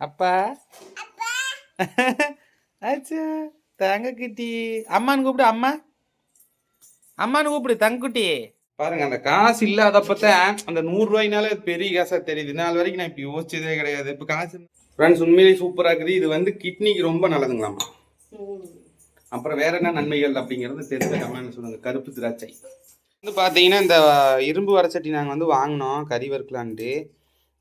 அப்பா? ஆச்சா. தங்கக்குட்டி அம்மான்னு கூப்பிடு அம்மா. அம்மான்னு கூப்பிடு தங்கக்குட்டி பாருங்க அந்த காசு இல்லாதப்பத்தான் அந்த நூறு ரூபாய்னால பெரிய காசா தெரியுது. நாள் வரைக்கும் நான் இப்ப யோசிச்சதே கிடையாது. இப்ப காசு ஃப்ரெண்ட்ஸ் உண்மையிலேயே சூப்பரா இருக்குது. இது வந்து கிட்னிக்கு ரொம்ப நல்லதுங்களாமா அப்புறம் வேற என்ன நன்மைகள் அப்படிங்கிறது தெரிஞ்ச கமெண்ட் சொல்லுங்க. கருப்பு திராட்சை. வந்து பார்த்தீங்கன்னா இந்த இரும்பு வரச்சட்டி நாங்கள் வந்து வாங்கினோம். கறி வறுக்கலான்ட்டு.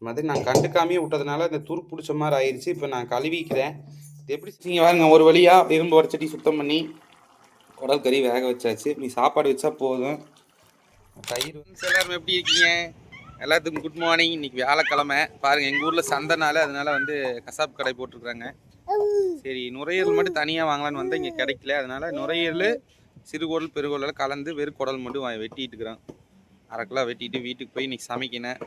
மாதிரி நான் கண்டுக்காமே விட்டதுனால இந்த துரு பிடிச்ச மாதிரி ஆயிடுச்சு இப்போ நான் கழுவிக்கிறேன். இது எப்படி நீங்கள் பாருங்க ஒரு வழியாக இரும்பு வடச்சட்டி சுத்தம் பண்ணி குடல் கறி வேக வச்சாச்சு. நீ சாப்பாடு வச்சா போதும். தயிர் வந்து எல்லாரும் எப்படி இருக்கீங்க? எல்லாத்துக்கும் குட் மார்னிங் இன்னைக்கு வியாழக்கிழமை. பாருங்கள் எங்கள் ஊரில் சந்தைனால அதனால வந்து கசாப் கடை போட்டிருக்குறாங்க. சரி நுரையீரல் மட்டும் தனியாக வாங்கலான்னு வந்தால் இங்கே கிடைக்கல. அதனால நுரையீரல் சிறுகுடல் பெருகுடல் கலந்து வெறும் குடல் மட்டும் வா- வெட்டிட்டு இருக்கிறேன் அரைக்கிலோ வெட்டிட்டு வீட்டுக்கு போய் இன்னைக்கு சமைக்கினேன்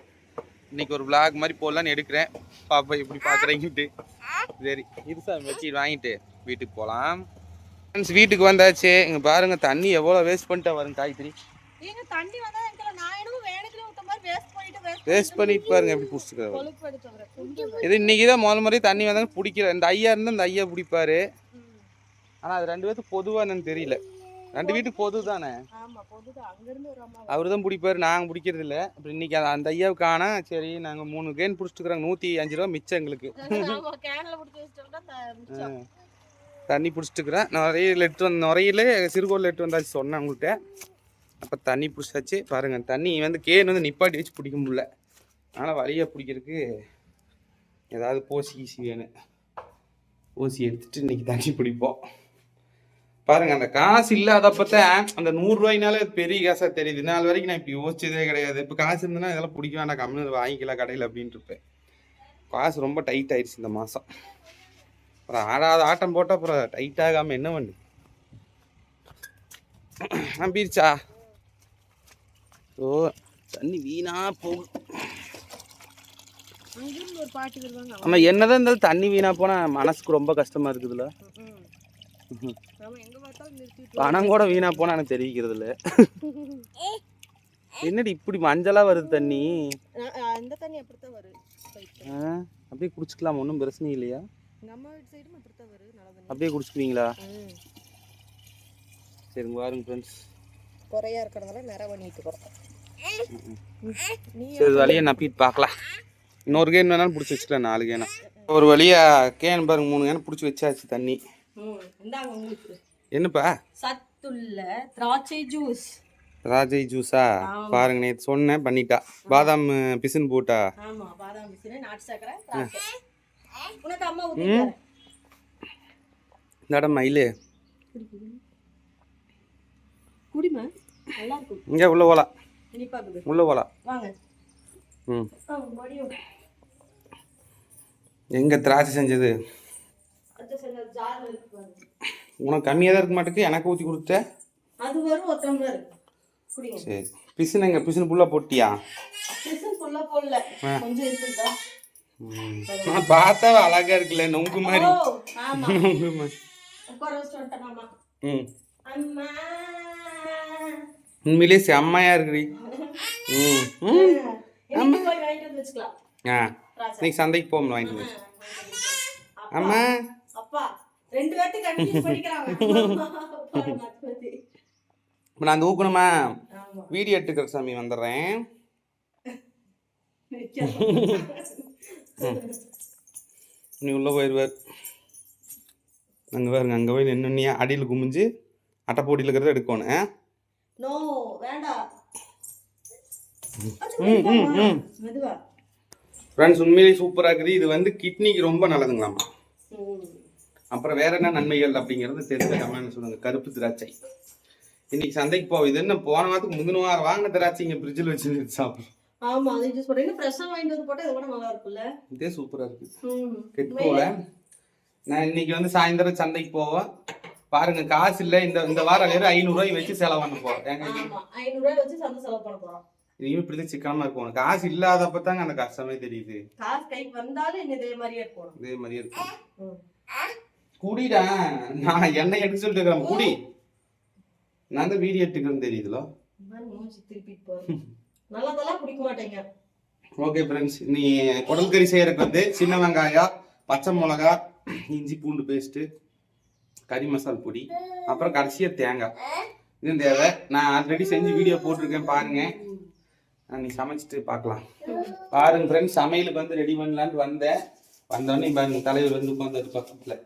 இன்னைக்கு ஒரு vlog மாதிரி போடலான்னு எடுக்கிறேன். பாப்பா எப்படி பார்க்குறீங்கட்டு சரி இது சார் வச்சு வாங்கிட்டு வீட்டுக்கு போகலாம் ஃப்ரெண்ட்ஸ் வீட்டுக்கு வந்தாச்சு. இங்கே பாருங்க தண்ணி எவ்வளோ வேஸ்ட் பண்ணிட்டா வரும் காய்கறி வேஸ்ட் பண்ணிட்டு பாருங்க எப்படி பிடிச்சிக்கிறாரு. இது இன்னைக்கு தான் முதல் முறை தண்ணி வந்தாலும் பிடிக்கல. இந்த ஐயா இருந்தால் இந்த ஐயா பிடிப்பாரு. ஆனால் அது ரெண்டு பேர்த்துக்கு பொதுவாக என்னன்னு தெரியல. ரெண்டு வீட்டுக்கு பொது தானே அவர் தான் பிடிப்பாரு நாங்கள் பிடிக்கிறது இல்லை அப்புறம் இன்னைக்கு அந்த- ஐயாவுக்கு காணா சரி நாங்கள் மூணு கேன் பிடிச்சிட்டுக்கிறோங்க நூற்றி அஞ்சு ரூபா மிச்சம் எங்களுக்கு. தண்ணி பிடிச்சிட்டுக்கிறேன் நிறைய எடுத்து வந்து நிறையில சிறுகோல் எடுத்து வந்தாச்சு சொன்னேன் உங்கள்கிட்ட. அப்போ தண்ணி பிடிச்சாச்சு. பாருங்கள் தண்ணி வந்து கேன் வந்து நிப்பாட்டி வச்சு பிடிக்க முடியல. அதனால் வழியாக பிடிக்கிறதுக்கு ஏதாவது போசி ஈசி வேணும். ஓசி எடுத்துட்டு இன்னைக்கு தண்ணி பிடிப்போம். பாருங்க அந்த காசு இல்லாதப்பதான் அந்த நூறு ரூபாய்னால பெரிய காசா தெரியுது. நாள் வரைக்கும் நான் இப்போ யோசிச்சதே கிடையாது. இப்போ காசு இருந்ததுன்னா இதெல்லாம் பிடிக்க வேண்டாம் கம்மியாக வாங்கிக்கலாம் கடையில் அப்படின்ட்டு இருப்பேன். காசு ரொம்ப டைட் ஆயிடுச்சு இந்த மாதம் அப்புறம் ஆடாத ஆட்டம் போட்டால் அப்புறம் டைட் ஆகாமல் என்ன பண்ணு? நம்பிருச்சா ஓ தண்ணி வீணா போகும் நம்ம என்னதான் இருந்தாலும் தண்ணி வீணா போனால் மனசுக்கு ரொம்ப கஷ்டமா இருக்குதுல்ல? பணம் கூட வீணா போனா எனக்கு தெரிவிக்கிறது இல்ல என்னடி இப்படி மஞ்சளா வருது தண்ணி? இந்த தண்ணி அப்படித்தான். ஆ, அப்படியே குடிச்சுக்கலாம்? ஒன்றும் பிரச்சனை இல்லையா? அப்படியே குடிச்சுக்குவீங்களா? ம். சரிங்க பாருங்க ஃப்ரெண்ட்ஸ் குறையா இருக்கிறதால நிற பண்ணிட்டு போறோம் நீ சரி வழியை நப்பிட்டு பார்க்கலாம். இன்னொரு கேன் வேணாலும் பிடிச்சி வச்சுக்கலாம் நாலு கேனா. ஒரு வழியா கேன் பாருங்க மூணு கேன் பிடிச்சி வச்சாச்சு தண்ணி. இந்தாங்க உங்களுக்கு. என்னப்பா? சத்துள்ள திராட்சை ஜூஸ். ராஜை ஜூஸா? பாருங்க நேற்று சொன்னேன் பண்ணிட்டா. பாதாம் பிசின் போட்டா? ஆமா பாதாம் பிசினு நாட்டு சக்கரை திராட்சை. உனக்கு அம்மா ஊத்தி ம். இந்த இடம் மயிலு. குடிமா நல்லா இருக்கும் இங்கே உள்ள இனிப்பாக்குது உள்ள போலாம் வாங்க. ம். எங்க திராட்சை செஞ்சது அடுத்த சில ஜார்ல இருக்கு பாருங்க உனக்கு கம்மியாக தான் இருக்க மாட்டேக்கு எனக்கு ஊற்றி கொடுத்த. அது வரும் ஒரு டம்ளர். சரி. பிசுன் எங்க? பிசுன் ஃபுல்லாக போட்டியா. நான் பார்த்தா அழகா இருக்குல்ல நொங்கு மாதிரி. நொங்கு மாதிரி. ம். அம்மா. உண்மையிலேயே செம்மையா இருக்குடி. ம் ம். ஆ. இன்னைக்கு சந்தைக்கு போகணும் வாங்கிட்டு அம்மா. ரெண்டு அப்பா, மாத்தி மாத்தி. இப்போ நான் தூக்கணுமா ஆமா. வீடியோ எடுத்துக்கிற சாமி வந்துடுறேன். நீ உள்ளே போயிடுவார் அங்கே பாருங்க அங்கே போய் நின்று அடியில் குமிஞ்சு அட்டைப்போட்டியில் இருக்கிறத எடுக்கணும்? நோ வேண்டாம் ம் ம் ம் மெதுவா. ஃப்ரெண்ட்ஸ் உண்மையிலேயே சூப்பராக இருக்குது. இது வந்து கிட்னிக்கு ரொம்ப நல்லதுங்களாமா ம். அப்புறம் வேற என்ன நன்மைகள் அப்படிங்கிறது தெரிஞ்ச கமெண்ட் சொல்லுங்க கருப்பு திராட்சை. இன்னைக்கு சந்தைக்கு போவோம் இது என்ன போன வாரத்துக்கு முந்தின வாரம் வாங்கின திராட்சை இங்கே ஃப்ரிட்ஜில் வச்சு சாப்பிடும் ஆமா அதை இன்னும் ஃப்ரெஷ்ஷாக வாங்கிட்டு வந்து போட்டா இதை விட நல்லா இருக்கும்ல? இதே சூப்பராக இருக்குது ம். கெட்டு போகல. நான் இன்னைக்கு வந்து சாயந்தரம் சந்தைக்கு போவேன். பாருங்க காசு இல்லை. இந்த இந்த வாரம் வெறும் ஐநூறுரூவாய் வச்சு செலவு பண்ண ஆமா ஐநூறு ரூபாய் வச்சு சந்தை செலவு பண்ண போறோம். இனிமே இப்படி தான் சிக்கனமாக இருக்கும். காசு இல்லாதப்ப தாங்க அந்த கஷ்டமே தெரியுது. காசு கைக்கு வந்தாலும் இதே மாதிரியே இருக்கணும். இதே மாதிரியே இருக்கும். குடிடா நான் என்ன எடுக்க சொல்லிட்டு இருக்கிறேன் குடி. நான் தான் வீடியோ எடுத்துக்கிறேன்னு தெரியுதுல நல்லதெல்லாம் குடிக்க மாட்டேங்க. ஓகே ஃப்ரெண்ட்ஸ் நீ குடல் கறி செய்யறதுக்கு வந்து சின்ன வெங்காயம் பச்சை மிளகா இஞ்சி பூண்டு பேஸ்ட்டு கறி மசால் பொடி அப்புறம் கடைசியாக தேங்காய். இது தேவை. நான் ஆல்ரெடி செஞ்சு வீடியோ போட்டிருக்கேன் பாருங்க. நீ சமைச்சிட்டு பார்க்கலாம். பாருங்க ஃப்ரெண்ட்ஸ் சமையலுக்கு வந்து ரெடி பண்ணலான்ட்டு வந்தேன். வந்தோடனே பாருங்க தலைவர் வந்து உட்காந்துரு பக்கத்தில்.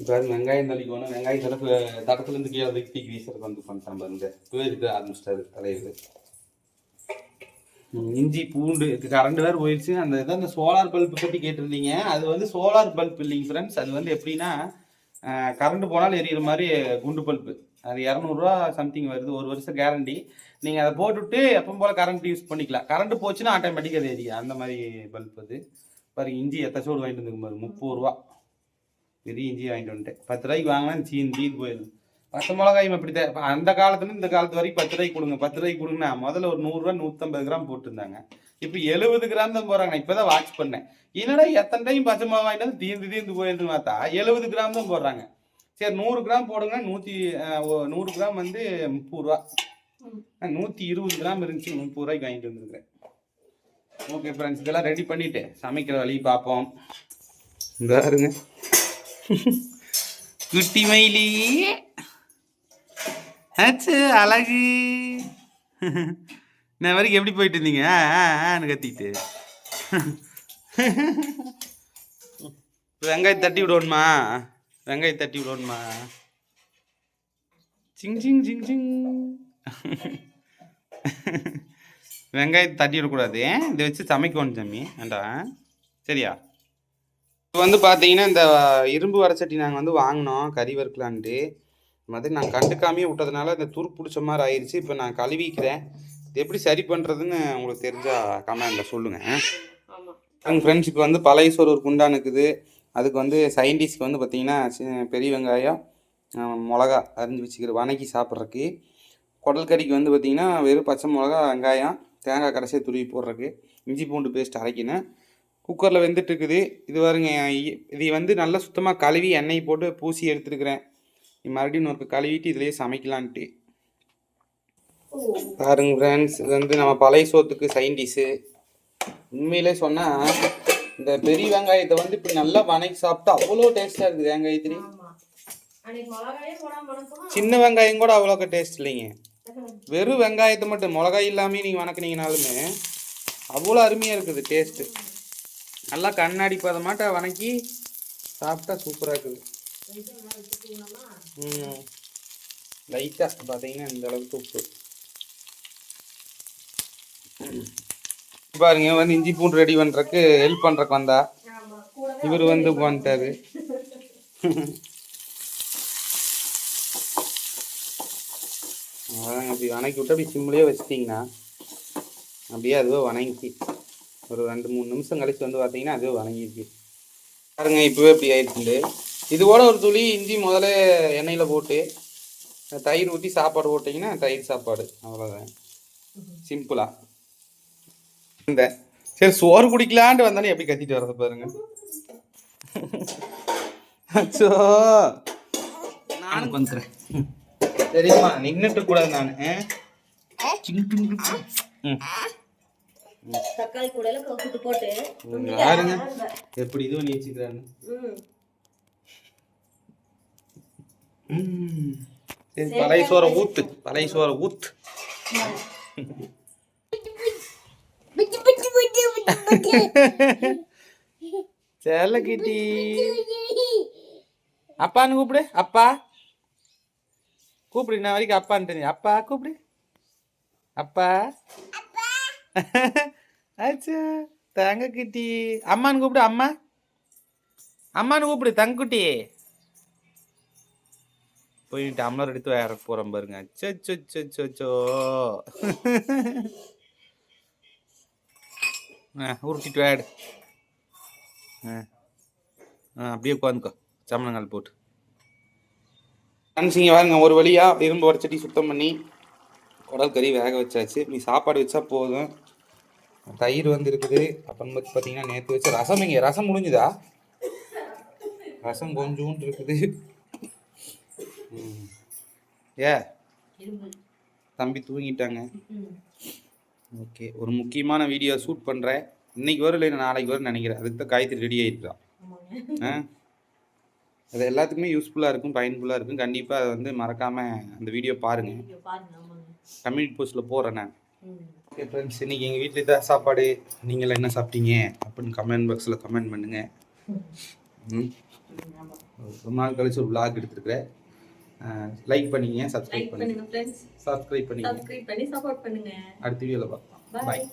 இப்போ அது வெங்காயம் தள்ளிக்கணும் வெங்காயம் தடப்பு தடத்துலேருந்து கீழே தூக்கி தூக்கி வந்து பண்ணுறேன் பாருங்க போயிருக்கு ஆரம்பிச்சிட்டாரு தலைவர். இஞ்சி பூண்டு இது கரண்ட் வேறு போயிடுச்சு. அந்த இதை அந்த சோலார் பல்ப் பற்றி கேட்டிருந்தீங்க. அது வந்து சோலார் பல்ப் இல்லைங்க ஃப்ரெண்ட்ஸ் அது வந்து எப்படின்னா கரண்ட் போனாலும் எரியிற மாதிரி குண்டு பல்ப்பு அது இரநூறுவா சம்திங் வருது. ஒரு வருஷம் கேரண்டி நீங்கள் அதை போட்டுவிட்டு எப்போ போல் கரண்ட் யூஸ் பண்ணிக்கலாம். கரண்ட் போச்சுன்னா ஆட்டோமேட்டிக்காக அது எரியும். அந்த மாதிரி பல்ப் அது. பாருங்க இஞ்சி எத்தச்சோடு வாங்கிட்டு வந்துருக்கு பாரு முப்பது ரூபா. பெரிய இஞ்சி வாங்கிட்டு வந்துட்டேன். பத்து ரூபாய்க்கு வாங்கினா சீன் சீன் போயிடும் பச்சை மிளகாயும் அப்படி தான் அந்த காலத்துல இந்த காலத்து வரைக்கும் பத்து ரூபாய்க்கு கொடுங்க பத்து ரூபாய்க்கு கொடுங்கண்ணா முதல்ல ஒரு நூறுரூவா நூற்றம்பது கிராம் போட்டிருந்தாங்க. இப்போ எழுபது கிராம் தான் போடுறாங்க. இப்போ தான் வாட்ச் பண்ணேன். என்னடா எத்தனை டைம் பச்சை மிளகா வாங்கிட்டு வந்து தீர்ந்து தீர்ந்து போயிருந்து பார்த்தா எழுபது கிராம் தான் போடுறாங்க. சரி நூறு கிராம் போடுங்கன்னா நூற்றி நூறு கிராம் வந்து முப்பது ரூபா. நூற்றி இருபது கிராம் இருந்துச்சு முப்பது ரூபாய்க்கு வாங்கிட்டு வந்துருக்கிறேன். ஓகே ஃப்ரெண்ட்ஸ் இதெல்லாம் ரெடி பண்ணிவிட்டு சமைக்கிற வழி பார்ப்போம். இந்த இருங்க. குட்டி மயிலி ஆச்சு அழகு. நான் வரைக்கும் எப்படி போயிட்டு இருந்தீங்க? ஆன்னு கத்திட்டு. வெங்காயம் தட்டி விடணுமா? வெங்காயம் தட்டி விடணுமா? சிங் சிங் சிங் சிங். வெங்காயத்தை தட்டி விடக்கூடாது இதை வச்சு சமைக்கணும் சாமி. வேண்டாம். சரியா? இப்போ வந்து பார்த்தீங்கன்னா இந்த இரும்பு வடச்சட்டி நாங்கள் வந்து வாங்கினோம் கறி வறுக்கலான்ட்டு. மாதிரி நான் கண்டுக்காமையே விட்டதுனால இந்த துரு பிடிச்ச மாதிரி ஆயிடுச்சு இப்போ நான் கழுவிக்கிறேன். இது எப்படி சரி பண்ணுறதுன்னு உங்களுக்கு தெரிஞ்சா கமெண்டில் சொல்லுங்கள் எங்கள் ஃப்ரெண்ட்ஸ் இப்போ வந்து பழைய சோறு ஒரு குண்டான் இருக்குது அதுக்கு வந்து சயின்டிஸ்க்கு வந்து பார்த்தீங்கன்னா பெரிய வெங்காயம் மிளகா அரிஞ்சு வச்சுக்கிற வணக்கி சாப்பிட்றதுக்கு. குடல் கறிக்கு வந்து பார்த்தீங்கன்னா வெறும் பச்சை மிளகா வெங்காயம் தேங்காய் கடைசியாக துருவி போடுறதுக்கு. இஞ்சி பூண்டு பேஸ்ட் அரைக்கணும். குக்கரில் வெந்துட்டு இருக்குது இது பாருங்க இது வந்து நல்லா சுத்தமாக கழுவி எண்ணெய் போட்டு பூசி எடுத்துருக்கிறேன். மறுபடியும் ஒரு கழுவிட்டு இதுலேயே சமைக்கலான்ட்டு. பாருங்க ஃப்ரெண்ட்ஸ் இது வந்து நம்ம பழைய சோத்துக்கு சைன்டிஸு உண்மையிலே சொன்னால் இந்த பெரிய வெங்காயத்தை வந்து இப்படி நல்லா வணக்கி சாப்பிட்டா அவ்வளோ டேஸ்ட்டாக இருக்குது வெங்காயத்திரி சின்ன வெங்காயம் கூட அவ்வளோக்கு டேஸ்ட் இல்லைங்க. வெறும் வெங்காயத்தை மட்டும் மிளகாய் இல்லாமே நீங்கள் வணக்குனீங்கனாலுமே அவ்வளோ அருமையாக இருக்குது டேஸ்ட்டு நல்லா கண்ணாடி பதமாட்ட வணக்கி. சாப்பிட்டா சூப்பராக இருக்குது. ம். லைட்டாக பார்த்தீங்கன்னா இந்த அளவுக்கு உப்பு. பாருங்க வந்து இஞ்சி பூண்டு ரெடி பண்ணுறக்கு ஹெல்ப் பண்ணுறக்கு வந்தா. இவர் வந்து வந்துட்டாரு அதான் அப்படி வணக்கி விட்டு அப்படி சிம்லேயே வச்சிட்டிங்கன்னா அப்படியே அதுவே வணங்கி. ஒரு ரெண்டு மூணு நிமிஷம் கழிச்சு வந்து பார்த்தீங்கன்னா அதுவே வணங்கிருக்கு பாருங்க இப்போவே இப்படி ஆயிடுச்சுண்டு. இது கூட ஒரு துளி இஞ்சி முதல்ல எண்ணெயில் போட்டு தயிர் ஊற்றி சாப்பாடு போட்டிங்கன்னா தயிர் சாப்பாடு. அவ்வளோதான் சிம்பிளா இந்த சரி சோறு குடிக்கலான்ட்டு வந்தானே எப்படி கத்திட்டு வரது பாருங்க. அச்சோ. நானும் வந்துக்கிறேன் தெரியுமா நின்றுட்டு கூடாது நான். தக்காளி கூடையில கூட்டு போட்டு யாருங்க? எப்படி இது பண்ணி வச்சுக்கிறான்னு? ம். சரி பழைய சோறை ஊத்து பழைய சோறை ஊத்து. செல்லக்கிட்டி அப்பான்னு கூப்பிடு அப்பா. கூப்பிடு நான் வரைக்கும் அப்பான்ட்டு அப்பா கூப்பிடு. அப்பா. ஆச்சா. தங்கக்குட்டி அம்மான்னு கூப்பிடு அம்மா. அம்மான்னு கூப்பிடு தங்குட்டி போய் டம்ளர் எடுத்து வேற போகிறோம் பாருங்க. அச்சோ ஆ உருட்டிட்டு வேடு ஆ ஆ அப்படியே உட்காந்துக்கோ. சமணங்கால் போட்டு. ஃப்ரெண்ட்ஸ் பாருங்க ஒரு வழியாக இரும்பு உடச்சட்டி சுத்தம் பண்ணி குடல் கறி வேக வச்சாச்சு. நீ சாப்பாடு வச்சா போதும். தயிர் வந்து இருக்குது அப்புறம் வந்து பார்த்தீங்கன்னா நேற்று வச்ச ரசம் இங்கே ரசம் முடிஞ்சுதா? ரசம் கொஞ்சோண்டு இருக்குது. ஏ. தம்பி தூங்கிட்டாங்க. ஓகே ஒரு முக்கியமான வீடியோ ஷூட் பண்ணுறேன் இன்னைக்கு வரும் இல்லை நாளைக்கு வரும்னு நினைக்கிறேன். அதுக்கு தான் காய்கறி ரெடி ஆமாங்க. ஆ? அது எல்லாத்துக்குமே யூஸ்ஃபுல்லாக இருக்கும் பயன்புல்லாக இருக்கும். கண்டிப்பாக அதை வந்து மறக்காமல் அந்த வீடியோ பாருங்கள் கம்யூனிட்டி போஸ்ட்டில் போடுறேன் நான். ஓகே ஃப்ரெண்ட்ஸ் இன்னைக்கு எங்கள் வீட்டில் இதான் சாப்பாடு. நீங்கள் என்ன சாப்பிட்டீங்க? அப்படின்னு கமெண்ட் பாக்ஸில் கமெண்ட் பண்ணுங்கள். ரொம்ப நாள் கழிச்சு ஒரு vlog எடுத்துருக்கிறேன். லைக் பண்ணிக்கங்க லைக் சப்ஸ்கிரைப் பண்ணுங்க பண்ணுங்க சப்ஸ்கிரைப் பண்ணிக்கங்க. சப்ஸ்கிரைப் பண்ணி சப்போர்ட் பண்ணுங்க. அடுத்த வீடியோவில் பார்க்கலாம். பாய்